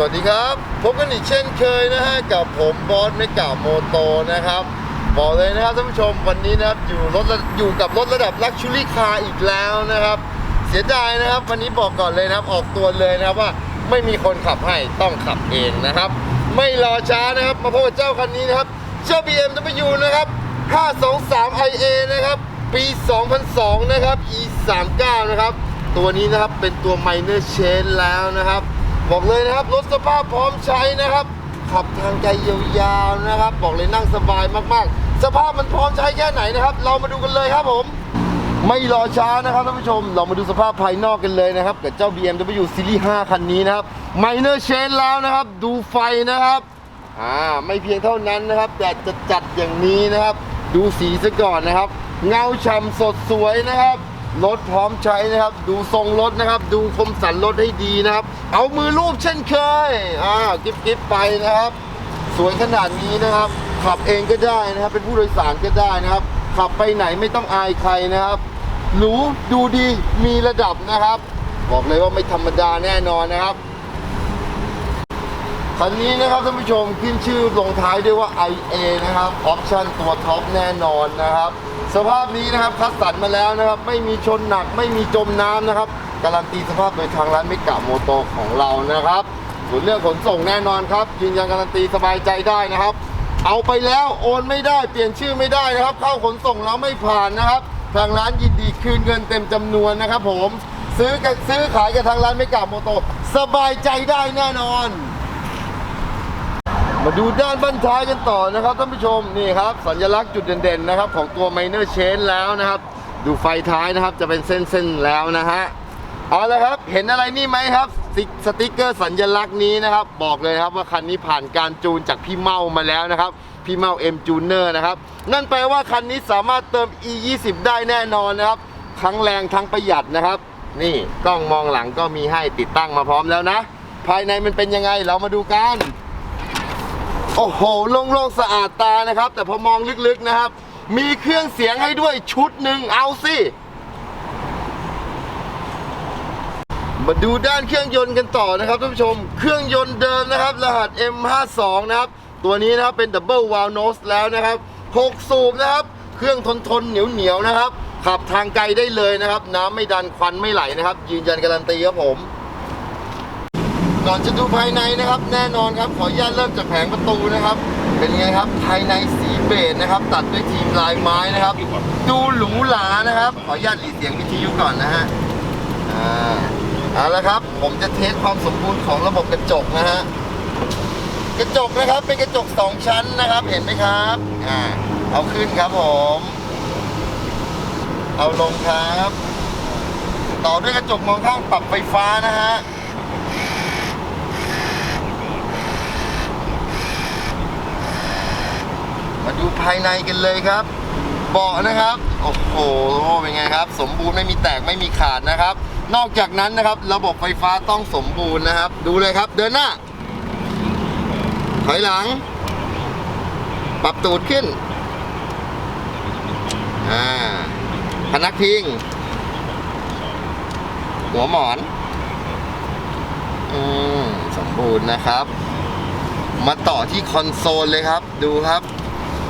สวัสดีครับพบกันอีกเช่นเคยนะฮะกับผมบอสเมกาโมโตนะครับ บอกเลยนะครับท่านผู้ชมวันนี้นะครับอยู่รถอยู่กับรถระดับลักชูรี่คาร์อีกแล้วนะครับ เสียดายนะครับ วันนี้บอกก่อนเลยนะครับออกตัวเลยนะครับว่าไม่มีคนขับให้ต้องขับเองนะครับ ไม่รอช้านะครับ มาพบกับเจ้าคันนี้นะครับเจ้า BMW นะครับ 523 IA นะครับ ปี 2002 นะครับ E39 นะครับ ตัวนี้นะครับเป็นตัว minor change แล้วนะครับ บอกเลยนะครับรถสภาพพร้อมใช้นะครับ ขับทางไกลยาวๆนะครับ บอกเลยนั่งสบายมากๆ สภาพมันพร้อมใช้แค่ไหนนะครับ เรามาดูกันเลยครับผม ไม่รอช้านะครับท่านผู้ชม เรามาดูสภาพภายนอกกันเลยนะครับ กับเจ้า BMW Series 5 คันนี้นะครับ Minor Change แล้วนะครับ ดูไฟนะครับอ่าไม่เพียงเท่านั้นนะครับ แต่จะจัดอย่างนี้นะครับ ดูสีซะก่อนนะครับ เงาฉ่ำสดสวยนะครับ รถพร้อมใช้นะครับ ดูทรงรถนะครับ ดูคมสันรถให้ดีนะครับ เอามือรูปเช่นเคยอ่ากิ๊บกิ๊บไปนะครับ สวยขนาดนี้นะครับ ขับเองก็ได้นะครับ เป็นผู้โดยสารก็ได้นะครับ ขับไปไหนไม่ต้องอายใครนะครับหรูดูดีมีระดับนะครับ บอกเลยว่าไม่ธรรมดาแน่นอนนะครับคันนี้นะครับท่านผู้ชมขึ้นชื่อลงท้ายด้วยว่า IA นะครับ ออปชั่นตัวท็อปแน่นอนนะครับ สภาพนี้นะครับคัดสรรมาแล้วนะครับ ไม่มีชนหนักไม่มีจมน้ำนะครับ การันตีสภาพโดยทางร้านมิกะโมโตของเรานะครับส่วนเรื่องขนส่งแน่นอนครับ ยืนยันการันตีสบายใจได้นะครับ เอาไปแล้วโอนไม่ได้เปลี่ยนชื่อไม่ได้นะครับ เข้าขนส่งแล้วไม่ผ่านนะครับ ทางร้านยินดีคืนเงินเต็มจำนวนนะครับ ผมซื้อกับซื้อขายกับทางร้านมิกะโมโตสบายใจได้แน่นอน มาดูด้านบั้นท้ายกันต่อนะครับท่านผู้ชมนี่ครับ สัญลักษณ์จุดเด่นๆนะครับของตัว Minor Chain แล้วนะครับ ดูไฟท้ายนะครับจะเป็นเส้นๆแล้วนะฮะเอาละครับเห็นอะไรนี่ไหมครับสติสติกเกอร์สัญลักษณ์นี้นะครับ บอกเลยครับว่าคันนี้ผ่านการจูนจากพี่เมามาแล้วนะครับ พี่เมา M Tuner นะครับ นั่นแปลว่าคันนี้สามารถเติม E 2 0ได้แน่นอนนะครับ ทั้งแรงทั้งประหยัดนะครับ นี่กล้องมองหลังก็มีให้ติดตั้งมาพร้อมแล้วนะ ภายในมันเป็นยังไงเรามาดูกัน โอ้โหโล่งๆสะอาดตานะครับ แต่พอมองลึกๆนะครับ มีเครื่องเสียงให้ด้วยชุดหนึ่งเอาสิมาดูด้านเครื่องยนต์กันต่อนะครับท่านผู้ชม เครื่องยนต์เดิมนะครับ รหัส M52 นะครับ ตัวนี้นะครับเป็น Double Valve Nose แล้วนะครับ6สูบนะครับ เครื่องทนทนๆเหนียวเหนียวๆนะครับ ขับทางไกลได้เลยนะครับ น้ำไม่ดันควันไม่ไหลนะครับ ยืนยันการันตีครับผม ก่อนจะดูภายในนะครับ แน่นอนครับขออนุญาตเริ่มจากแผงประตูนะครับ เป็นไงครับภายในสีเบจนะครับ ตัดด้วยทีมลายไม้นะครับ ดูหรูหรานะครับ ขออนุญาตหลีเสียงวิทยุก่อนนะฮะอ่าเอาละครับ ผมจะเทสความสมบูรณ์ของระบบกระจกนะฮะกระจกนะครับเป็นกระจกสองชั้นนะครับ เห็นไหมครับอ่าเอาขึ้นครับผม เอาลงครับ ต่อด้วยกระจกมองข้างปรับไฟฟ้านะฮะ มาดูภายในกันเลยครับ เบาะนะครับ โอ้โห เป็นไงครับ สมบูรณ์ไม่มีแตกไม่มีขาดนะครับ นอกจากนั้นนะครับ ระบบไฟฟ้าต้องสมบูรณ์นะครับ ดูเลยครับ เดินหน้า ถอยหลัง ปรับตูดขึ้น อ่า พนักพิง หัวหมอน อืม สมบูรณ์นะครับ มาต่อที่คอนโซลเลยครับ ดูครับ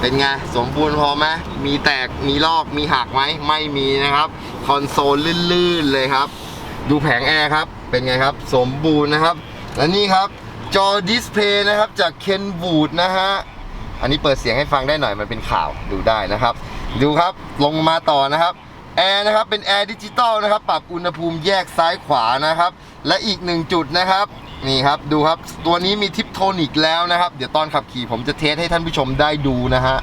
เป็นไง สมบูรณ์พอไหมมีแตกมีลอกมีหักไหมไม่มีนะครับ คอนโซลลื่นๆเลยครับ ดูแผงแอร์ครับ เป็นไงครับ สมบูรณ์นะครับ และนี่ครับจอดิสเพย์นะครับจากเคนวูดนะฮะอันนี้เปิดเสียงให้ฟังได้หน่อยมันเป็นข่าวดูได้นะครับ ดูครับลงมาต่อนะครับแอร์นะครับเป็นแอร์ดิจิตอลนะครับ ปรับอุณหภูมิแยกซ้ายขวานะครับ และอีกหนึ่งจุดนะครับ นี่ครับดูครับตัวนี้มีทิปโทนิกแล้วนะครับ เดี๋ยวตอนขับขี่ผมจะเทสให้ท่านผู้ชมได้ดูนะฮะ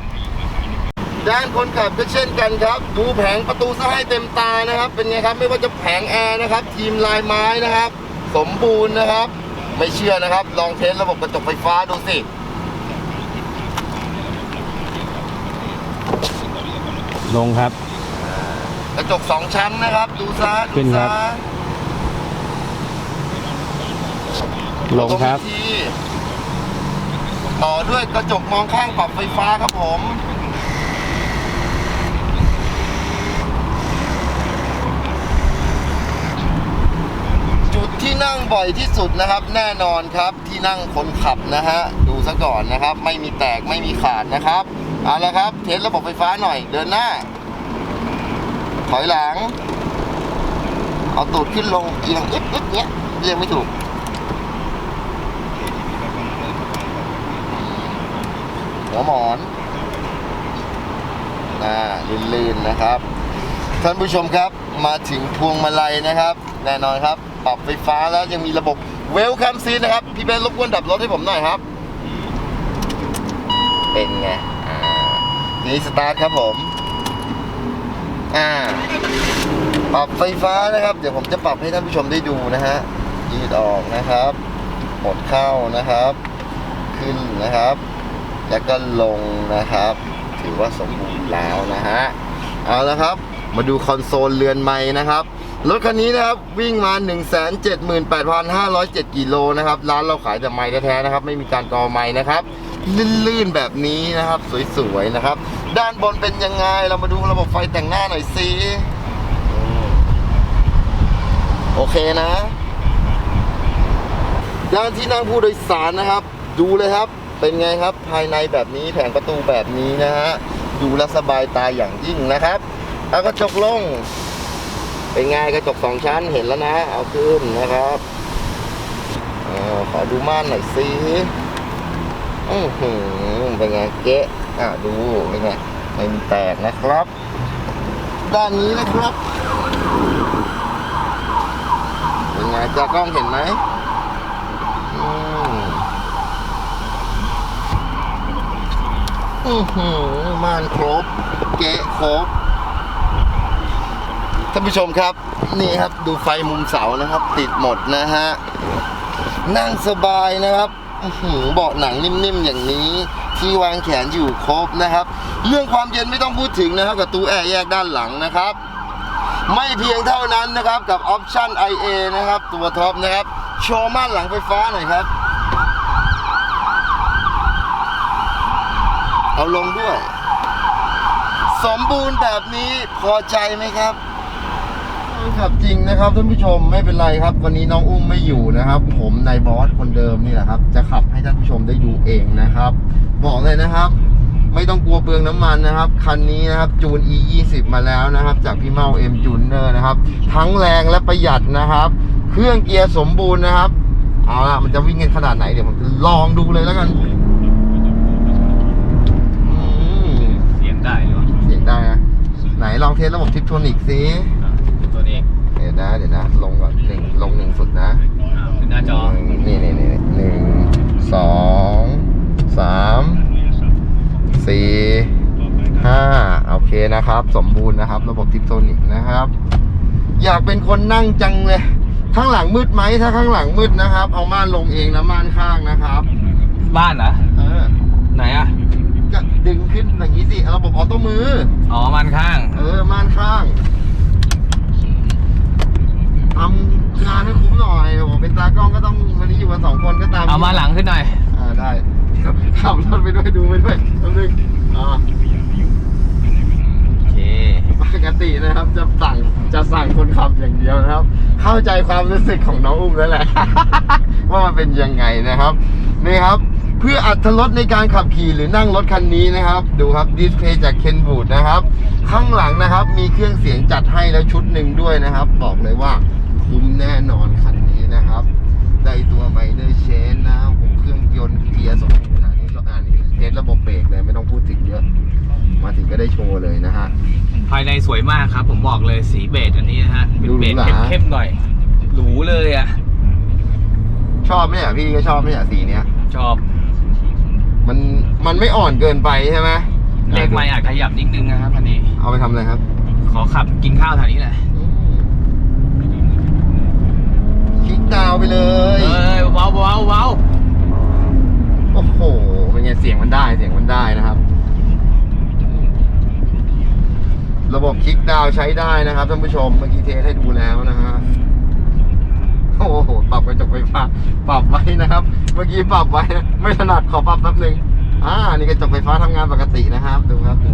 ด้านคนขับก็เช่นกันครับ ดูแผงประตูซะให้เต็มตานะครับ เป็นไงครับไม่ว่าจะแผงแอร์นะครับ ทีมลายไม้นะครับ สมบูรณ์นะครับ ไม่เชื่อนะครับ ลองเทสระบบกระจกไฟฟ้าดูสิลงครับ กระจกสองชั้นนะครับ ดูซะขึ้ดูนครัซะ บ ลงครับตทีต่อด้วยกระจกมองข้างปรับไฟฟ้าครับผม จุดที่นั่งบ่อยที่สุดนะครับ แน่นอนครับที่นั่งคนขับนะฮะ ดูซะก่อนนะครับ ไม่มีแตกไม่มีขาดนะครับเอาละครับ เทสระบบไฟฟ้าหน่อยเดินหน้า ถอยหลัง เอาตูดขึ้นลงเอียงอึ๊ดอึ๊ดเนี้ยเรียกไม่ถูก หัวหมอนอ่าลื่นๆนะครับ ท่านผู้ชมครับมาถึงพวงมาลัยนะครับ แน่นอนครับปรับไฟฟ้าแล้วยังมีระบบเวลคัมซีนนะครับ พี่เบนรบกวนดับรถให้ผมหน่อยครับ เป็นไงอ่านี้สตาร์ทครับผมอ่าปรับไฟฟ้านะครับ เดี๋ยวผมจะปรับให้ท่านผู้ชมได้ดูนะฮะยืดออกนะครับหดเข้านะครับ ขึ้นนะครับ แล้วก็ลงนะครับ ถือว่าสมบูรณ์แล้วนะฮะเอาละครับ มาดูคอนโซลเรือนไม้นะครับรถคันนี้นะครับวิ่งมา 178,507กิโลนะครับร้านเราขายแต่ไม้แท้ๆนะครับ ไม่มีการกอไม้นะครับลื่นๆแบบนี้นะครับ สวยๆนะครับ ด้านบนเป็นยังไงเรามาดูระบบไฟแต่งหน้าหน่อยสิโอเคนะ ด้านที่นั่งผู้โดยสารนะครับ ดูเลยครับ เป็นไงครับภายในแบบนี้แผงประตูแบบนี้นะฮะดูแลสบายตาอย่างยิ่งนะครับเอากระจกลง เป็นไงกระจกสองชั้นเห็นแล้วนะ เอาขึ้นนะครับอขอดูม่านหน่อยสิอือหือเป็นไงเก๊ะอะดูเป็นไงไม่มีแตกนะครับ ด้านนี้นะครับเป็นไงจากกล้องเห็นไหม อืม อือหือม่านครบ เกะครบท่านผู้ชมครับ นี่ครับดูไฟมุมเสานะครับ ติดหมดนะฮะ นั่งสบายนะครับอื้อหือเบาะหนังนิ่มๆอย่างนี้ ที่วางแขนอยู่ครบนะครับ เรื่องความเย็นไม่ต้องพูดถึงนะครับกับตู้แอร์แยกด้านหลังนะครับ ไม่เพียงเท่านั้นนะครับกับออปชั่น IA นะครับ ตัวท็อปนะครับ โชว์ม่านหลังไฟฟ้าหน่อยครับ เอาลงด้วย สมบูรณ์แบบนี้พอใจไหมครับขับจริงนะครับท่านผู้ชมไม่เป็นไรครับ วันนี้น้องอุ้มไม่อยู่นะครับ ผมนายบอสคนเดิมนี่แหละครับ จะขับให้ท่านผู้ชมได้ดูเองนะครับ บอกเลยนะครับ ไม่ต้องกลัวเปลืองน้ำมันนะครับคันนี้นะครับจูน e 2 0มาแล้วนะครับ จากพี่เมาเอ็มจูเนอร์นะครับ ทั้งแรงและประหยัดนะครับ เครื่องเกียร์สมบูรณ์นะครับเอาละมันจะวิ่งกันขนาดไหนเดี๋ยวผมจะลองดูเลยแล้วกัน เทสระบบทิปโทนิกสิอ่าตัวนี้เดี๋ยวนะเดี๋ยวนะลงก่อนหนึ่งลงหนึ่งสุดนะอ่าขึ้นหน้าจอนี่นี่นี่หนึ่งสองสามสี่ห้าโอเคนะครับ สมบูรณ์นะครับ ระบบทิปโทนิกนะครับ อยากเป็นคนนั่งจังเลย ข้างหลังมืดไหมถ้าข้างหลังมืดนะครับ เอาม่านลงเองนะม่านข้างนะครับ บ้านเหรอเออ ไหนอะ ก็ดึงขึ้นอย่างนี้สิระบบออโต้มือ อ๋อมันข้าง เออม่านข้างทำงานให้คุ้มหน่อยผมเป็นตากล้องก็ต้องวันนี้อยู่กันสองคนก็ตามเอามาหลังขึ้นหน่อย อ่าได้ขับรถไปด้วยดูไปด้วยแป๊บนึงอ่าโอเคปกตินะครับจะสั่งจะสั่งคนขับอย่างเดียวนะครับ เข้าใจความรู้สึกของน้องอุ้มแล้วแหละ ว่ามันเป็นยังไงนะครับ นี่ครับเพื่ออัตรถรสในการขับขี่หรือนั่งรถคันนี้นะครับ ดูครับดิสเพย์จากเคนบูดนะครับ ข้างหลังนะครับ มีเครื่องเสียงจัดให้แล้วชุดหนึ่งด้วยนะครับ บอกเลยว่าคุ้มแน่นอนคันนี้นะครับ ได้ตัวไมเนอร์เชนนะครับผมเครื่องยนต์เกียร์สมบูรณ์อันนี้ก็อ่านเทสระบบเบรกเลยไม่ต้องพูดถึงเยอะ มาถึงก็ได้โชว์เลยนะฮะ ภายในสวยมากครับ ผมบอกเลยสีเบจอันนี้นะฮะเป็นเบจดูหรูหราเข้มๆหน่อยหรูเลยอะ ชอบไหมอะพี่ก็ชอบไหมอะสีเนี้ย ชอบ มันมันไม่อ่อนเกินไปใช่ไหมเลขไม่อาจขยับนิดนึงนะครับอันนี้ เอาไปทำอะไรครับ ขอขับกินข้าวแถวนี้แหละ คลิกดาวน์ไปเลยเอ้ยเบาๆเบาๆเบาโอ้โห เป็นไงเสียงมันได้เสียงมันได้นะครับ ระบบคลิกดาวน์ใช้ได้นะครับท่านผู้ชมเมื่อกี้เทสให้ดูแล้วนะฮะโอ้โหปรับกระจกไฟฟ้าปรับไว้นะครับ เมื่อกี้ปรับไว้ไม่ถนัดขอปรับแป๊บหนึงอ่านี่กระจกไฟฟ้าทำงานปกตินะครับ ดูครับดู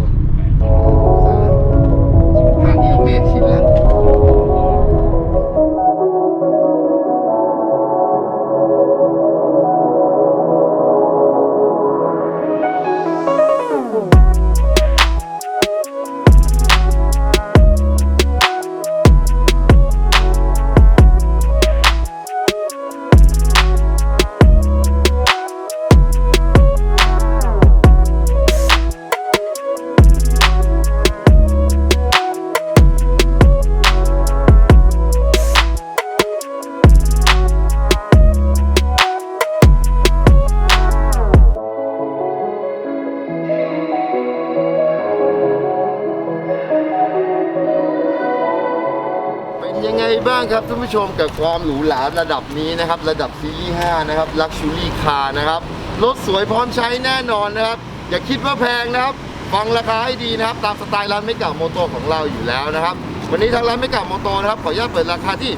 บ้างครับท่านผู้ชมกับความหรูหราระดับนี้นะครับ ระดับซีรีส์ 5 นะครับ Luxury Car นะครับ รถสวยพร้อมใช้แน่นอนนะครับ อย่าคิดว่าแพงนะครับ ฟังราคาให้ดีนะครับ ตามสไตล์ร้านไม่เก่าโมโตของเราอยู่แล้วนะครับ วันนี้ทางร้านไม่เก่าโมโตนะครับ ขออนุญาตเปิดราคาที่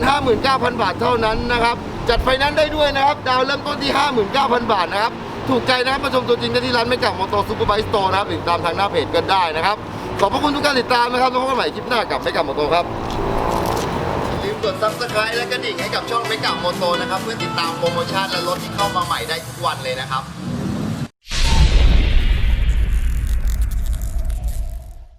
259,000 บาทเท่านั้นนะครับ จัดไฟนั้นได้ด้วยนะครับ ดาวเริ่มต้นที่ 59,000 บาทนะครับ ถูกใจนะครับมาชมตัวจริงได้ที่ร้านไม่เก่าโมโตซูเปอร์ไบค์สโตร์นะครับหรือตามทางหน้าเพจก็ได้นะครับ ขอบพระคุณทุกการติดตามนะครับแล้วพบกันใหม่คลิปหน้ากับไม่เก่าโมโตครับ กด subscribe และกระดิ่งให้กับช่องไม่เก่าโมโตนะครับ เพื่อติดตามโปรโมชั่นและรถที่เข้ามาใหม่ได้ทุกวันเลยนะครับ